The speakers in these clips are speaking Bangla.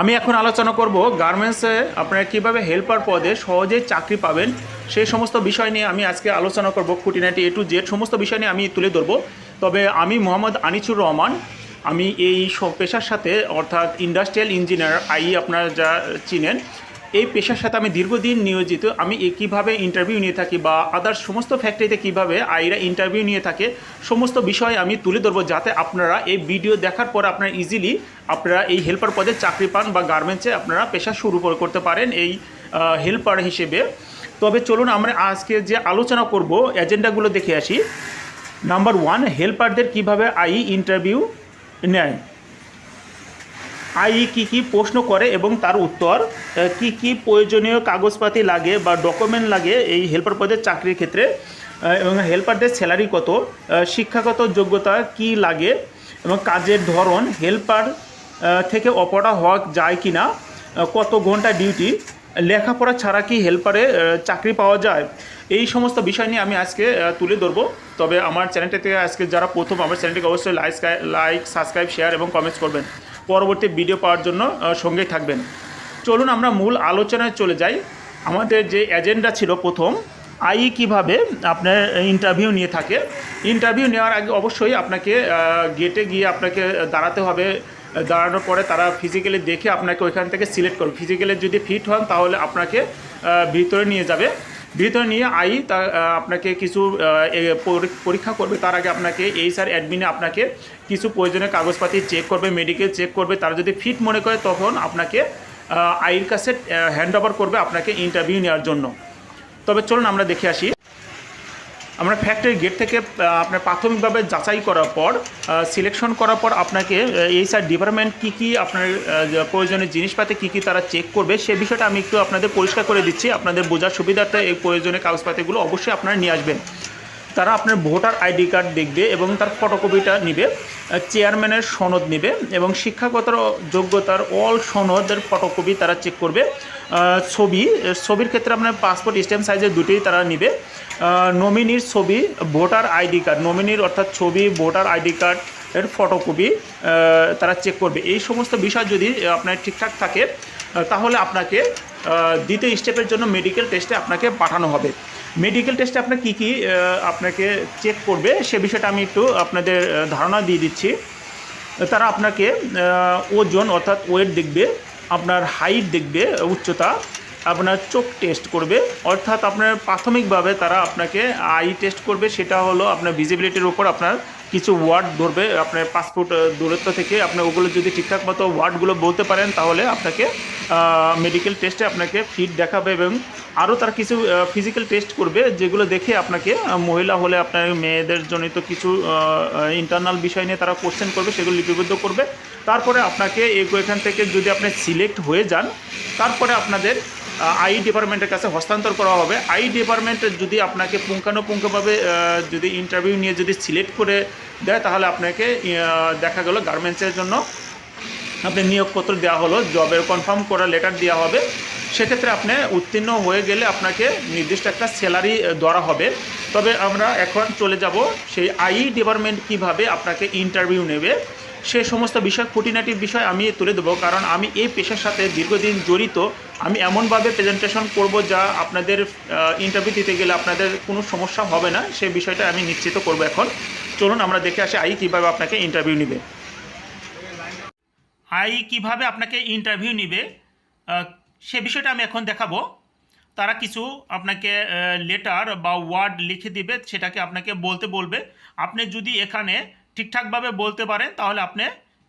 আমি এখন আলোচনা করব গার্মেন্টসে আপনারা কীভাবে হেল্পার পদে সহজে চাকরি পাবেন সেই সমস্ত বিষয় নিয়ে আমি আজকে আলোচনা করব খুঁটিনাটি এ টু জেড সমস্ত বিষয় নিয়ে আমি তুলে ধরবো। তবে আমি মোহাম্মদ আনিচুর রহমান, আমি এই পেশার সাথে অর্থাৎ ইন্ডাস্ট্রিয়াল ইঞ্জিনিয়ার আই আপনারা যা চিনেন। এই পেশার সাথে আমি দীর্ঘদিন নিয়োজিত, আমি কীভাবে ইন্টারভিউ নিয়ে থাকি বা আদার্স সমস্ত ফ্যাক্টরিতে কীভাবে আইরা ইন্টারভিউ নিয়ে থাকে, সমস্ত বিষয় আমি তুলে ধরবো যাতে আপনারা এই ভিডিও দেখার পর আপনারা ইজিলি আপনারা এই হেল্পার পদে চাকরি পান বা গার্মেন্টসে আপনারা পেশা শুরু করে- করতে পারেন এই হেল্পার হিসেবে। তবে চলুন আমরা আজকে যে আলোচনা করব এজেন্ডাগুলো দেখে আসি। নাম্বার ওয়ান হেল্পারদের কীভাবে আই ইন্টারভিউ নেয়। আই কি কি প্রশ্ন করে এবং তার উত্তর কি কি প্রয়োজনীয় কাগজপাতি লাগে বা ডকুমেন্ট লাগে এই হেল্পার পদের চাকরির ক্ষেত্রে এবং হেল্পারদের স্যালারি কত শিক্ষাগত যোগ্যতা কি লাগে, এবং কাজের ধরন হেল্পার থেকে অপরা হওয়া যায় কি না কত ঘণ্টা ডিউটি লেখাপড়া ছাড়া কি হেল্পারে চাকরি পাওয়া যায়, এই সমস্ত বিষয় নিয়ে আমি আজকে তুলে ধরবো। তবে আমার চ্যানেলটা থেকে আজকে যারা প্রথম, আমার চ্যানেলটিকে অবশ্যই লাইক লাইক সাবস্ক্রাইব শেয়ার এবং কমেন্টস করবেন। পরবর্তী ভিডিও পাওয়ার জন্য সঙ্গেই থাকবেন। চলুন আমরা মূল আলোচনায় চলে যাই। আমাদের যে এজেন্ডা ছিল প্রথম, আই কীভাবে আপনার ইন্টারভিউ নিয়ে থাকে। ইন্টারভিউ নেওয়ার আগে অবশ্যই আপনাকে গেটে গিয়ে আপনাকে দাঁড়াতে হবে। দাঁড়ানোর পরে তারা ফিজিক্যালি দেখে আপনাকে ওইখান থেকে সিলেক্ট করবে। ফিজিক্যালি যদি ফিট হন, তাহলে আপনাকে ভিতরে নিয়ে যাবে। ভিতরে নিয়ে আই, তা আপনাকে কিছু পরীক্ষা করবে। তার আগে আপনাকে এই স্যার অ্যাডমিনে আপনাকে কিছু প্রয়োজনীয় কাগজপাতি চেক করবে মেডিকেল চেক করবে। তারা যদি ফিট মনে করে, তখন আপনাকে আইয়ের কাছে হ্যান্ড ওভার করবে আপনাকে ইন্টারভিউ নেওয়ার জন্য। তবে চলুন আমরা দেখে আসি। আমরা ফ্যাক্টরি গেট থেকে আপনার প্রাথমিকভাবে যাচাই করার পর সিলেকশন করার পর আপনাকে এই স্যার ডিপার্টমেন্ট কী কী আপনার প্রয়োজনীয় জিনিসপাতি কী কী তারা চেক করবে, সে বিষয়টা আমি একটু আপনাদের পরিষ্কার করে দিচ্ছি। আপনাদের বোঝার সুবিধার্থে এই প্রয়োজনীয় কাগজপাতিগুলো অবশ্যই আপনারা নিয়ে আসবেন। তারা আপনার ভোটার আইডি কার্ড দেখবে এবং তার ফটোকপিটা নেবে চেয়ারম্যানের সনদ নেবে এবং শিক্ষাগত যোগ্যতার অল সনদের ফটোকপি তারা চেক করবে। ছবি, ছবির ক্ষেত্রে আপনার পাসপোর্ট স্ট্যাম্প সাইজের দুটোই তারা নেবে। নমিনির ছবি, ভোটার আইডি কার্ড নমিনির অর্থাৎ ছবি, ভোটার আইডি কার্ড এর ফটোকপি তারা চেক করবে। এই সমস্ত বিষয় যদি আপনার ঠিকঠাক থাকে তাহলে আপনাকে দ্বিতীয় স্টেপের জন্য মেডিকেল টেস্টে আপনাকে পাঠানো হবে। মেডিকেল টেস্টে আপনার কী কী আপনাকে চেক করবে, সে বিষয়টা আমি একটু আপনাদের ধারণা দিয়ে দিচ্ছি। তারা আপনাকে ওজন অর্থাৎ ওয়েট দেখবে, আপনার হাইট দেখবে, উচ্চতা, আপনার চোখ টেস্ট করবে, অর্থাৎ আপনার প্রাথমিকভাবে তারা আপনাকে আই টেস্ট করবে, সেটা হলো আপনার ভিজিবিলিটির উপর আপনার কিছু ওয়ার্ড ধরবে, আপনার পাসপোর্ট দূরত্ব থেকে আপনি ওগুলো যদি ঠিকঠাক মতো ওয়ার্ডগুলো বলতে পারেন, তাহলে আপনাকে মেডিকেল টেস্টে আপনাকে ফিট দেখাবে এবং আরও তার কিছু ফিজিক্যাল টেস্ট করবে যেগুলো দেখে আপনাকে মহিলা হলে আপনার মেয়েদের জনিত কিছু ইন্টারনাল বিষয় নিয়ে তারা কোশ্চেন করবে, সেগুলো লিপিবদ্ধ করবে। তারপরে আপনাকে এখান থেকে যদি আপনি সিলেক্ট হয়ে যান, তারপরে আপনাদের আই ডিপার্টমেন্টের কাছে হস্তান্তর করা হবে। আই ডিপার্টমেন্ট যদি আপনাকে পুঙ্খানুপুঙ্খভাবে যদি ইন্টারভিউ নিয়ে যদি সিলেক্ট করে দেয়, তাহলে আপনাকে দেখা গেল গার্মেন্টসের জন্য আপনি নিয়োগপত্র দেওয়া হলো জবের কনফার্ম করা লেটার দেওয়া হবে। সেক্ষেত্রে আপনি উত্তীর্ণ হয়ে গেলে আপনাকে নির্দিষ্ট একটা স্যালারি ধরা হবে। তবে আমরা এখন চলে যাব সেই আই ডিপার্টমেন্ট কীভাবে আপনাকে ইন্টারভিউ নেবে। সে সমস্ত বিষয়, খুঁটিনাটি বিষয় আমি তুলে দেবো, কারণ আমি এই পেশার সাথে দীর্ঘদিন জড়িত। আমি এমনভাবে প্রেজেন্টেশন করব যা আপনাদের ইন্টারভিউ দিতে গেলে আপনাদের কোনো সমস্যা হবে না। সে বিষয়টা আমি নিশ্চিত করব এখন। চলুন আমরা দেখে আসি আই কীভাবে আপনাকে ইন্টারভিউ নেবে। আই কীভাবে আপনাকে ইন্টারভিউ নিবে সে বিষয়টা আমি এখন দেখাবো। তারা কিছু আপনাকে লেটার বা ওয়ার্ড লিখে দিবে, সেটাকে আপনাকে বলতে বলবে। আপনি যদি এখানে ঠিকঠাকভাবে বলতে পারেন, তাহলে আপনি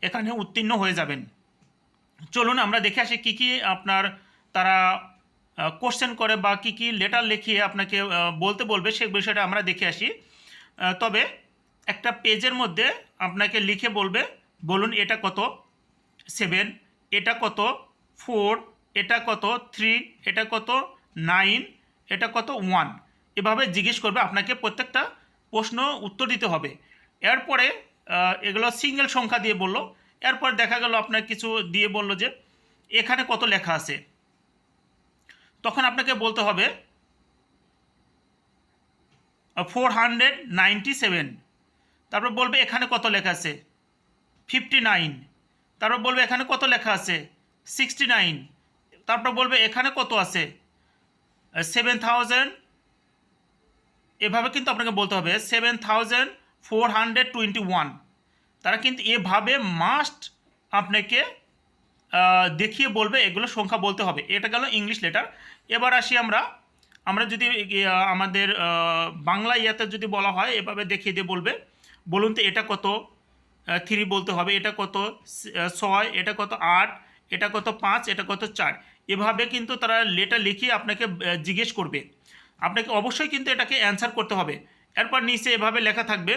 এখানে উত্তীর্ণ হয়ে যাবেন। চলুন আমরা দেখে আসি কী কী আপনার তারা কোশ্চেন করে বা কী কী লেটার লিখিয়ে আপনাকে বলতে বলবে, সে বিষয়টা আমরা দেখে আসি। তবে একটা পেজের মধ্যে আপনাকে লিখে বলবে, বলুন এটা কত? সেভেন, এটা কত? ফোর, এটা কত? থ্রি, এটা কত? নাইন, এটা কত? ওয়ান। এভাবে জিজ্ঞেস করবে, আপনাকে প্রত্যেকটা প্রশ্ন উত্তর দিতে হবে। এরপরে এগুলো সিঙ্গেল সংখ্যা দিয়ে বলল। এরপর দেখা গেল, আপনার কিছু দিয়ে বলল যে, এখানে কত লেখা আছে? তখন আপনাকে বলতে হবে ফোর হান্ড্রেড নাইনটি সেভেন তারপর বলবে, এখানে কত লেখা আছে? ফিফটি নাইন তারপর বলবে, এখানে কত লেখা আছে? Sixty nine. তারপর বলবে, এখানে কত আছে? Seven thousand. এভাবে কিন্তু আপনাকে বলতে হবে, seven thousand four hundred twenty one. তারা কিন্তু এভাবে মাস্ট আপনাকে দেখিয়ে বলবে, এগুলো সংখ্যা বলতে হবে। এটা গেল ইংলিশ লেটার। এবার আসি আমরা আমরা যদি আমাদের বাংলা ইয়াতে যদি বলা হয়, এভাবে দেখিয়ে দিয়ে বলবে। বলুন তো এটা কত? থ্রি বলতে হবে, এটা কত ছয়, এটা কত আট, এটা কত পাঁচ, এটা কত চার। এভাবে কিন্তু তারা লেটার লিখিয়ে আপনাকে জিজ্ঞেস করবে। আপনাকে অবশ্যই কিন্তু এটাকে অ্যান্সার করতে হবে। এরপর নিচে এভাবে লেখা থাকবে,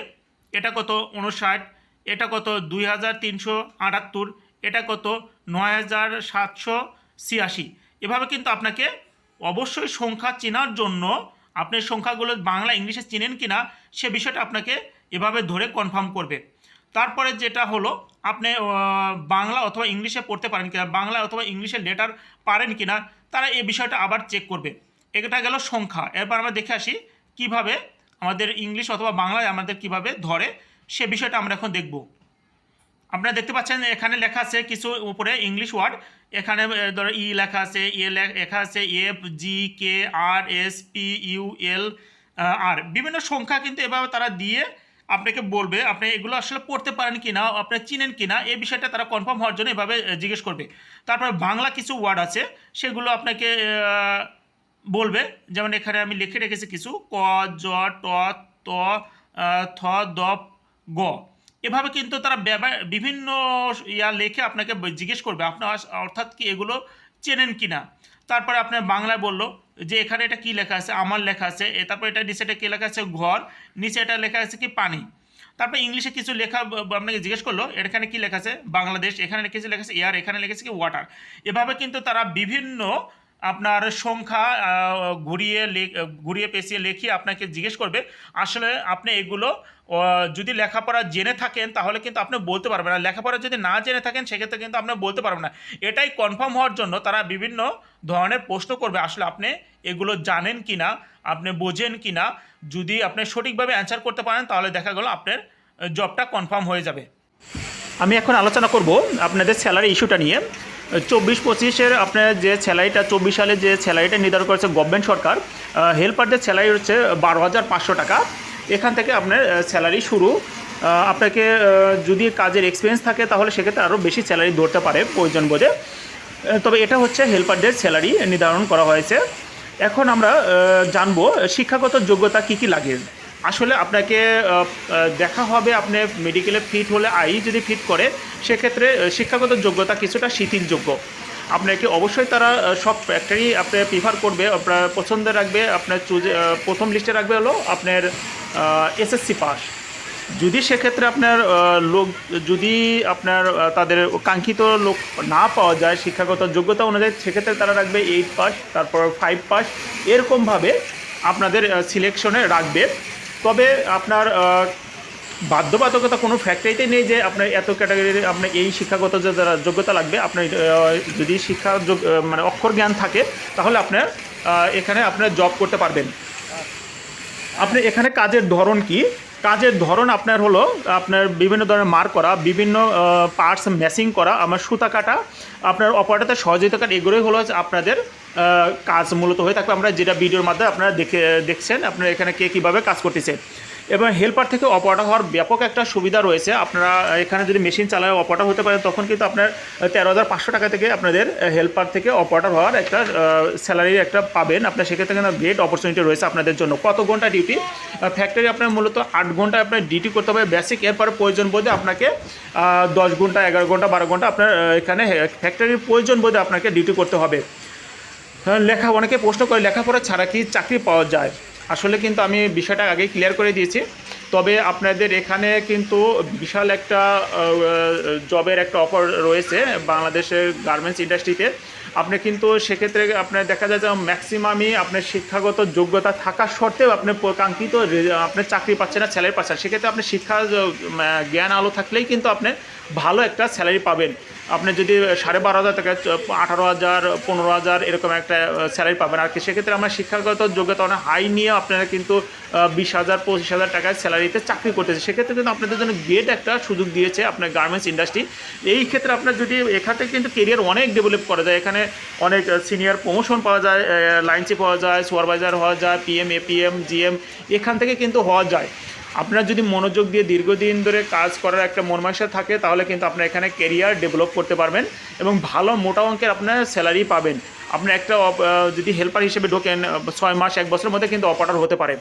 এটা কত উনষাট এটা কত দুই হাজার তিনশো আটাত্তর, এটা কত নয় হাজার সাতশো ছিয়াশি। এভাবে কিন্তু আপনাকে অবশ্যই সংখ্যা চেনার জন্য, আপনি সংখ্যাগুলো বাংলা, ইংলিশে চেনেন কিনা, সে বিষয়টা আপনাকে এভাবে ধরে কনফার্ম করবে। তারপরে যেটা হলো, আপনি বাংলা অথবা ইংলিশে পড়তে পারেন কিনা, বাংলা অথবা ইংলিশে লেটার পারেন কিনা, তারা এই বিষয়টা আবার চেক করবে। এটা গেল সংখ্যা। এরপর আমরা দেখে আসি কীভাবে আমাদের ইংলিশ অথবা বাংলায় আমাদের কীভাবে ধরে, সে বিষয়টা আমরা এখন দেখব। আপনারা দেখতে পাচ্ছেন এখানে লেখা আছে কিছু উপরে ইংলিশ ওয়ার্ড। এখানে ধরো ই লেখা আছে, এ লেখা আছে F, G, K, R, S, P, U, L R. বিভিন্ন সংখ্যা কিন্তু এভাবে তারা দিয়ে আপনাকে বলবে, আপনি এগুলো আসলে পড়তে পারেন কি না আপনি চিনেন কি না এই বিষয়টা তারা কনফার্ম হওয়ার জন্য এভাবে জিজ্ঞেস করবে। তারপর বাংলা কিছু ওয়ার্ড আছে, সেগুলো আপনাকে বলবে। যেমন এখানে আমি লিখে রেখেছি কিছু, ক, জ, ট, ত থ, দ, গ। এভাবে কিন্তু তারা বিভিন্ন ইয়া লেখে আপনাকে জিজ্ঞেস করবে, আপনার অর্থাৎ কি এগুলো চেনেন কি না তারপরে আপনার বাংলায় বলল যে এখানে এটা কি লেখা আছে? আমার লেখা আছে। তারপর এটা নিচে এটা কী লেখা আছে? ঘর। নিচে এটা লেখা আছে কি? পানি। তারপর ইংলিশে কিছু লেখা আপনাকে জিজ্ঞেস করল, এখানে কি লেখা আছে? বাংলাদেশ। এখানে কিছু লেখা আছে? এয়ার। এখানে লেখা আছে কি? ওয়াটার এভাবে কিন্তু তারা বিভিন্ন আপনার সংখ্যা ঘুরিয়ে ঘুরিয়ে পেঁচিয়ে লেখিয়ে আপনাকে জিজ্ঞেস করবে, আসলে আপনি এগুলো যদি লেখাপড়া জেনে থাকেন, তাহলে কিন্তু আপনি বলতে পারবেন। না লেখাপড়া যদি না জেনে থাকেন, সেক্ষেত্রে কিন্তু আপনি বলতে পারবেন না। এটাই কনফার্ম হওয়ার জন্য তারা বিভিন্ন ধরনের প্রশ্ন করবে, আসলে আপনি এগুলো জানেন কি না আপনি বোঝেন কি না যদি আপনি সঠিকভাবে অ্যান্সার করতে পারেন, তাহলে দেখা গেল আপনার জবটা কনফার্ম হয়ে যাবে। আমি এখন আলোচনা করব আপনাদের স্যালারি ইস্যুটা নিয়ে। চব্বিশ পঁচিশের আপনার যে স্যালারিটা, চব্বিশ সালে যে স্যালারিটা নির্ধারণ করেছে গভর্নমেন্ট সরকার হেল্পারদের স্যালারি হচ্ছে বারো হাজার পাঁচশো টাকা। এখান থেকে আপনার স্যালারি শুরু। আপনাকে যদি কাজের এক্সপিরিয়েন্স থাকে, তাহলে সেক্ষেত্রে আরও বেশি স্যালারি ধরতে পারে প্রয়োজন বোধে তবে এটা হচ্ছে হেল্পারদের স্যালারি নির্ধারণ করা হয়েছে। এখন আমরা জানব শিক্ষাগত যোগ্যতা কী কী লাগে। আসলে আপনাকে দেখা হবে আপনি মেডিকেলে ফিট হলে আই যদি ফিট করে, সেক্ষেত্রে শিক্ষাগত যোগ্যতা কিছুটা শিথিলযোগ্য। আপনাকে অবশ্যই তারা সব ফ্যাক্টরি আপনি প্রিফার করবে, আপনার পছন্দ রাখবে, আপনার চুজে প্রথম লিস্টে রাখবে হলো আপনার এসএসসি পাস যদি সেক্ষেত্রে আপনার লোক, যদি আপনার তাদের কাঙ্ক্ষিত লোক না পাওয়া যায় শিক্ষাগত যোগ্যতা অনুযায়ী, সেক্ষেত্রে তারা রাখবে এইট পাস তারপর ফাইভ পাস এরকমভাবে আপনাদের সিলেকশনে রাখবে। তবে আপনার বাধ্যবাধকতা কোনো ফ্যাক্টরিতে নেই যে আপনার এত ক্যাটাগরির আপনার এই শিক্ষাগত যে যারা যোগ্যতা লাগবে, আপনার যদি শিক্ষার যোগ- মানে অক্ষর জ্ঞান থাকে, তাহলে আপনার এখানে আপনার জব করতে পারবেন। আপনি এখানে কাজের ধরন কি? কাজের ধরন আপনার হলো, আপনার বিভিন্ন ধরনের মার করা, বিভিন্ন পার্টস ম্যাচিং করা, আমার সুতা কাটা, আপনার অপারেটাতে সহযোগিতা কাটা, এগুলোই হলো আপনাদের কাজ মূলত হয়ে থাকবে। আমরা যেটা ভিডিওর মাধ্যমে আপনারা দেখে, দেখছেন, আপনারা এখানে কে কীভাবে কাজ করতেছে। এবং হেল্পার থেকে অপারেটর হওয়ার ব্যাপক একটা সুবিধা রয়েছে। আপনারা এখানে যদি মেশিন চালায় অপারেটর হতে পারেন তখন কিন্তু আপনার তেরো হাজার পাঁচশো টাকা থেকে আপনাদের হেল্পার থেকে অপারেটর হওয়ার একটা স্যালারি একটা পাবেন। আপনার সেক্ষেত্রে কিন্তু গ্রেট অপরচুনিটি রয়েছে আপনাদের জন্য। কত ঘণ্টা ডিউটি ফ্যাক্টরি আপনার মূলত আট ঘণ্টা আপনার ডিউটি করতে হবে। বেসিক এরপরে প্রয়োজন বোধে আপনাকে দশ ঘণ্টা এগারো ঘণ্টা বারো ঘণ্টা আপনার এখানে ফ্যাক্টরির প্রয়োজন বোধে আপনাকে ডিউটি করতে হবে। হ্যাঁ, লেখা অনেকে প্রশ্ন করে লেখাপড়া ছাড়া কি চাকরি পাওয়া যায়? আসলে কিন্তু আমি বিষয়টা আগেই ক্লিয়ার করে দিয়েছি। তবে আপনাদের এখানে কিন্তু বিশাল একটা জবের একটা অফার রয়েছে বাংলাদেশের গার্মেন্টস ইন্ডাস্ট্রিতে আপনি কিন্তু সেক্ষেত্রে আপনার দেখা যায় যে ম্যাক্সিমামই আপনার শিক্ষাগত যোগ্যতা থাকা সত্ত্বেও আপনি কাঙ্ক্ষিত আপনার চাকরি পাচ্ছেন না স্যালারি পাচ্ছেন সেক্ষেত্রে আপনি শিক্ষা জ্ঞান আলো থাকলেই কিন্তু আপনি ভালো একটা স্যালারি পাবেন। আপনি যদি সাড়ে বারো হাজার থেকে আঠারো হাজার, পনেরো হাজার এরকম একটা স্যালারি পাবেন। আর কি, সেক্ষেত্রে আমরা শিক্ষাগত যোগ্যতা অনেক হাই নিয়ে আপনারা কিন্তু বিশ হাজার, পঁচিশ হাজার টাকায় স্যালারিতে চাকরি করতেছে। সেক্ষেত্রে কিন্তু আপনাদের জন্য গেট একটা সুযোগ দিয়েছে আপনার গার্মেন্টস ইন্ডাস্ট্রি এই ক্ষেত্রে আপনার যদি এখান কিন্তু কেরিয়ার অনেক ডেভেলপ করা যায়, এখানে অনেক সিনিয়র প্রমোশন পাওয়া যায় লাইনসি পাওয়া যায় সুপারভাইজার হওয়া যায় পিএম এপিএম জিএম এখান থেকে কিন্তু হওয়া যায়। আপনার যদি মনোযোগ দিয়ে দীর্ঘদিন ধরে কাজ করার একটা মনমাসা থাকে, তাহলে কিন্তু আপনার এখানে কেরিয়ার ডেভেলপ করতে পারবেন এবং ভালো মোটা অঙ্কের আপনার স্যালারি পাবেন। আপনি একটা যদি হেল্পার হিসেবে ঢোকেন ছয় মাস, এক বছরের মধ্যে কিন্তু অপারেটর হতে পারে।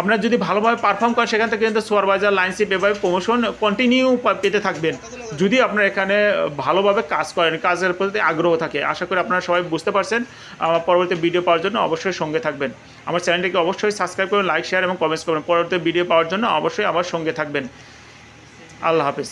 আপনার যদি ভালোভাবে পারফর্ম করেন, সেখান থেকে কিন্তু সুপারভাইজার লাইনশিপ এভাবে প্রমোশন কন্টিনিউ পেতে থাকবেন। যদি আপনার এখানে ভালোভাবে কাজ করেন, কাজের প্রতি আগ্রহ থাকে, আশা করি আপনারা সবাই বুঝতে পারছেন। আমার পরবর্তী ভিডিও পাওয়ার জন্য অবশ্যই সঙ্গে থাকবেন। আমার চ্যানেলটিকে অবশ্যই সাবস্ক্রাইব করবেন লাইক শেয়ার এবং কমেন্টস করবেন। পরবর্তী ভিডিও পাওয়ার জন্য অবশ্যই আমার সঙ্গে থাকবেন। আল্লাহ হাফিজ।